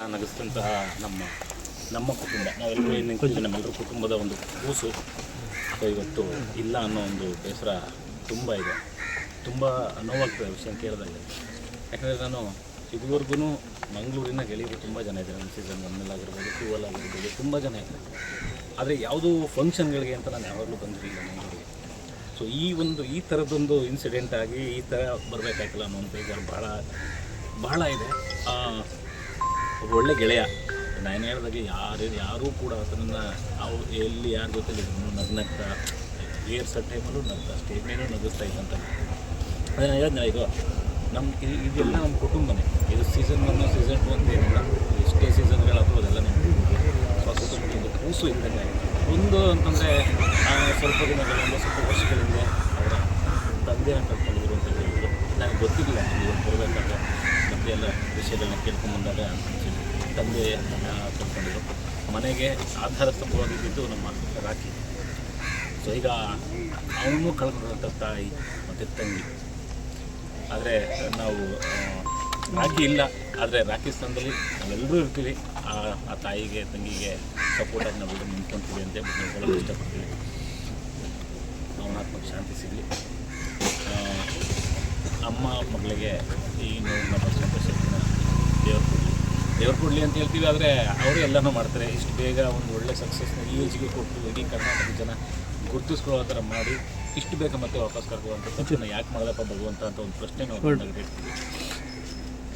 ನಗಿಸಿದಂತಹ ನಮ್ಮ ನಮ್ಮ ಕುಟುಂಬ. ನಾವೆಲ್ಲರೂ ಏನು ನಿಂತಿದ್ದೀವಿ ನಮ್ಮೆಲ್ಲರ ಕುಟುಂಬದ ಒಂದು ಕೂಸು. ಸೊ, ಇವತ್ತು ಇಲ್ಲ ಅನ್ನೋ ಒಂದು ಬೇಸರ ತುಂಬ ಇದೆ. ತುಂಬ ನೋವಾಗ್ತದೆ ವಿಷಯ ಕೇಳಿದಾಗ. ಯಾಕಂದರೆ ನಾನು ಇದುವರೆಗೂ ಮಂಗಳೂರಿನ ಗೆಳೆಯರು ತುಂಬ ಜನ ಇದ್ದಾರೆ. ನಮ್ಮ ಸೀಸನ್ ಒನ್ನಲ್ಲಾಗಿರ್ಬೋದು ಟೂ ಆಗಿರ್ಬೋದು ತುಂಬ ಜನ ಇದ್ದಾರೆ. ಆದರೆ ಯಾವುದೂ ಫಂಕ್ಷನ್ಗಳಿಗೆ ಅಂತ ನಾನು ಯಾವಾಗಲೂ ಬಂದಿರಲಿಲ್ಲ ಮಂಗಳೂರಿಗೆ. ಸೊ ಈ ಒಂದು, ಈ ಥರದ್ದೊಂದು ಇನ್ಸಿಡೆಂಟ್ ಆಗಿ ಈ ಥರ ಬರಬೇಕಾಯ್ತಲ್ಲ ಅನ್ನೋ ಒಂದು ಬೇಜಾರು ಭಾಳ ಬಹಳ ಇದೆ. ಒಳ್ಳೆ ಗೆಳೆಯ. ನಾನು ಹೇಳಿದಾಗ ಯಾರು ಯಾರೂ ಕೂಡ ಅದನ್ನು ಅವ್ರು ಎಲ್ಲಿ ಯಾರ ಜೊತೆಲಿ ನಗ್ನಗ್ತಾ, ಏರ್ಸೋ ಟೈಮಲ್ಲೂ ನಗ್ತಾ ಸ್ಟೇಜ್ ಮೇಲೆ ನಗಿಸ್ತಾ ಇದ್ದಂತ ಅದೇ ನಾನು ಇದು ನಮ್ಮ ಇದು- ಇದೆಲ್ಲ ನಮ್ಮ ಕುಟುಂಬನೇ. ಇದು ಸೀಸನ್ ಒನ್ ಸೀಸನ್ ಟು ಅಂತ ಏನಿಲ್ಲ. ಎಷ್ಟೇ ಸೀಸನ್ಗಳಾದರೂ ಅದೆಲ್ಲ ನಮ್ಮ ಸೊ ಕುಟುಂಬದ ಕೂಸು ಇದ್ದಂಗೆ ಒಂದು ಅಂತಂದರೆ ಸ್ವಲ್ಪ ದಿನಗಳಿಂದ, ಸ್ವಲ್ಪ ವರ್ಷಗಳಿಂದ ಅವರ ತಂದೆಯನ್ನು ಕಳ್ಕೊಂಡಿದ್ರು ಅಂತ ಹೇಳಿದ್ರು. ನನಗೆ ಗೊತ್ತಿಲ್ಲ ಇವತ್ತು ಬರಬೇಕಾದ್ರೆ ಎಲ್ಲ ವಿಷಯಗಳನ್ನ ಕೇಳ್ಕೊಂಬಂದಾಗ ತಂದೆ ಕೇಳ್ಕೊಂಡಿದ್ರು ಮನೆಗೆ ಆಧಾರ ಸ್ತಂಭವಾಗಿದ್ದು ನಮ್ಮ ರಾಖಿ. ಸೊ ಈಗ ಅವನು ಕಳ್ಕೊಂಡಂಥ ತಾಯಿ ಮತ್ತು ತಂಗಿ. ಆದರೆ ನಾವು ರಾಖಿ ಇಲ್ಲ. ಆದರೆ ರಾಖಿ ಸ್ಥಾನದಲ್ಲಿ ನಾವೆಲ್ಲರೂ ಇರ್ತೀವಿ. ಆ ತಾಯಿಗೆ, ತಂಗಿಗೆ ಸಪೋರ್ಟಾಗಿ ನಾವೆಲ್ಲರೂ ನಿಂತ್ಕೊಂತೀವಿ ಅಂತ ನಾವು ಇಷ್ಟಪಡ್ತೀವಿ. ಅವನ ಆತ್ಮಕ್ಕೆ ಶಾಂತಿ ಸಿಗಲಿ. ಅಮ್ಮ ಮಗಳಿಗೆ ಈ ನೋವನ್ನ ಬರೆಸುವಂಥ ಶಕ್ತಿನ ದೇವ್ರು ಕೊಡಲಿ ದೇವ್ರು ಕೊಡಲಿ ಅಂತ ಹೇಳ್ತೀವಿ ಆದರೆ ಅವರು ಎಲ್ಲನೂ ಮಾಡ್ತಾರೆ. ಇಷ್ಟು ಬೇಗ ಒಂದು ಒಳ್ಳೆ ಸಕ್ಸಸ್ನ ಈ ಏಜ್ಗೆ ಕೊಟ್ಟು ಇಡೀ ಕರ್ನಾಟಕ ಜನ ಗುರುತಿಸ್ಕೊಳ್ಳೋ ಥರ ಮಾಡಿ ಇಷ್ಟು ಬೇಗ ಮತ್ತೆ ವಾಪಸ್ ಕರ್ಕೊಳ್ಳುವಂಥ ತಕ್ಷಣ ಯಾಕೆ ಮಾಡ್ದಪ್ಪ ಭಗವಂತ ಅಂತ ಒಂದು ಪ್ರಶ್ನೆ ನಾವು ಇಡ್ತೀವಿ